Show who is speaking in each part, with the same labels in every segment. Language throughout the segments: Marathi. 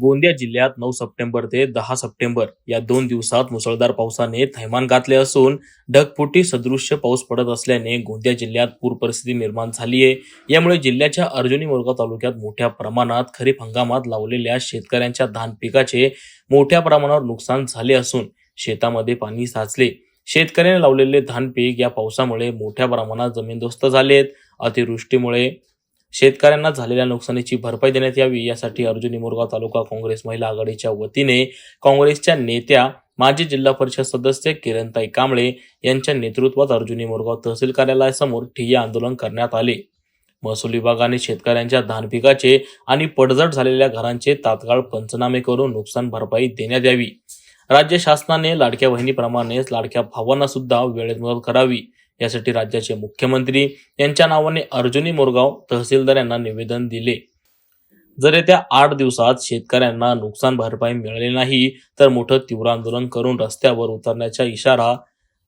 Speaker 1: गोंदिया जिल्ह्यात नऊ सप्टेंबर ते दहा सप्टेंबर या दोन दिवसात मुसळधार पावसाने थैमान घातले असून ढगफुटी सदृश्य पाऊस पडत असल्याने गोंदिया जिल्ह्यात पूर परिस्थिती निर्माण झाली आहे. यामुळे जिल्ह्याच्या अर्जुनी मोरगाव तालुक्यात मोठ्या प्रमाणात खरीप हंगामात लावलेल्या शेतकऱ्यांच्या धान पिकाचे मोठ्या प्रमाणावर नुकसान झाले असून शेतामध्ये पाणी साचले. शेतकऱ्याने लावलेले धान पीक या पावसामुळे मोठ्या प्रमाणात जमीनदोस्त झालेत अतिवृष्टीमुळे शेतकऱ्यांना झालेल्या नुकसानीची भरपाई देण्यात यावी यासाठी अर्जुनी मोरगाव तालुका काँग्रेस महिला आघाडीच्या वतीने काँग्रेसच्या नेत्या माजी जिल्हा परिषद सदस्य किरणताई कांबळे यांच्या नेतृत्वात अर्जुनी मोरगाव तहसील कार्यालयासमोर ठिय्या आंदोलन करण्यात आले. महसूल विभागाने शेतकऱ्यांच्या धान पिकाचे आणि पडझड झालेल्या घरांचे तात्काळ पंचनामे करून नुकसान भरपाई देण्यात यावी. राज्य शासनाने लाडक्या बहिणीप्रमाणेच लाडक्या भावांना सुद्धा वेळेत मदत करावी. यासाठी राज्याचे मुख्यमंत्री यांच्या नावाने अर्जुनी मोरगाव तहसीलदार यांना निवेदन दिले. जर येत्या आठ दिवसात शेतकऱ्यांना नुकसान भरपाई मिळाली नाही तर मोठं तीव्र आंदोलन करून रस्त्यावर उतरण्याचा इशारा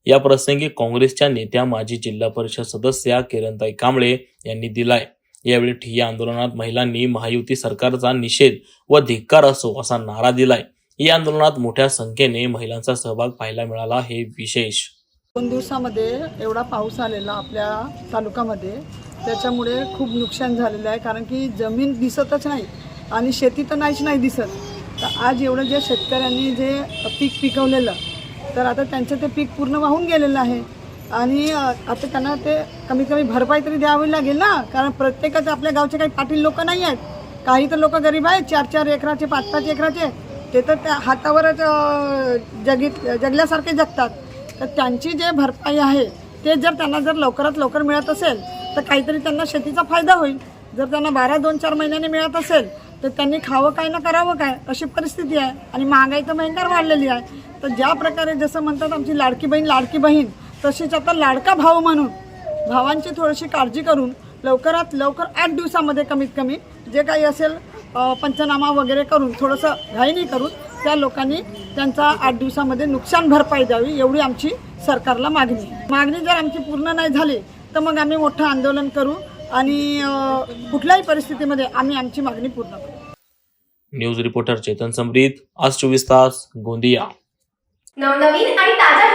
Speaker 1: या प्रसंगी काँग्रेसच्या नेत्या माजी जिल्हा परिषद सदस्या किरणताई कांबळे यांनी दिलाय. यावेळी ठिय्या आंदोलनात महिलांनी महायुती सरकारचा निषेध व धिक्कार असो असा नारा दिलाय. या आंदोलनात मोठ्या संख्येने महिलांचा सहभाग पाहायला मिळाला हे विशेष.
Speaker 2: दोन दिवसामध्ये एवढा पाऊस आलेला आपल्या तालुक्यामध्ये त्याच्यामुळे खूप नुकसान झालेलं आहे. कारण की जमीन दिसतच नाही आणि शेती तर नाहीच नाही दिसत. तर आज एवढं जे शेतकऱ्यांनी जे पीक पिकवलेलं तर आता त्यांचं ते पीक पूर्ण वाहून गेलेलं आहे. आणि आता त्यांना ते कमीत कमी भरपाई तरी द्यावी लागेल ना? कारण प्रत्येकाचं आपल्या गावचे काही पाटील लोक नाही आहेत. काही तर लोक गरीब आहेत. चार चार एकराचे पाच पाच एकराचे. ते तर त्या हातावरच जगित जगल्यासारखे जगतात. तर त्यांची जे भरपाई आहे ते जर त्यांना जर लवकरात लवकर मिळत असेल तर काहीतरी त्यांना शेतीचा फायदा होईल. जर त्यांना बारा दोन चार महिन्यांनी मिळत असेल तर त्यांनी खावं काय ना करावं काय अशी परिस्थिती आहे आणि महागाई तर भयंकर वाढलेली आहे. तर ज्या प्रकारे जसं म्हणतात आमची लाडकी बहीण लाडकी बहीण तशीच आता लाडका भाव म्हणून भावांची थोडीशी काळजी करून लवकरात लवकर आठ दिवसामध्ये कमीत कमी जे काही असेल पंचनामा वगैरे करून थोडंसं घाईनी करून त्या लोकांनी त्यांचा आठ दिवसामध्ये नुकसान भरपाई द्यावी एवढी आमची सरकारला मागणी. मागणी जर आमची पूर्ण नाही झाली तर मग आम्ही मोठं आंदोलन करू आणि कुठल्याही परिस्थितीमध्ये आम्ही आमची मागणी पूर्ण करू
Speaker 1: न्यूज रिपोर्टर चेतन समरीत आज चोवीस तास गोंदिया
Speaker 3: नवनवीन आणि ताज्या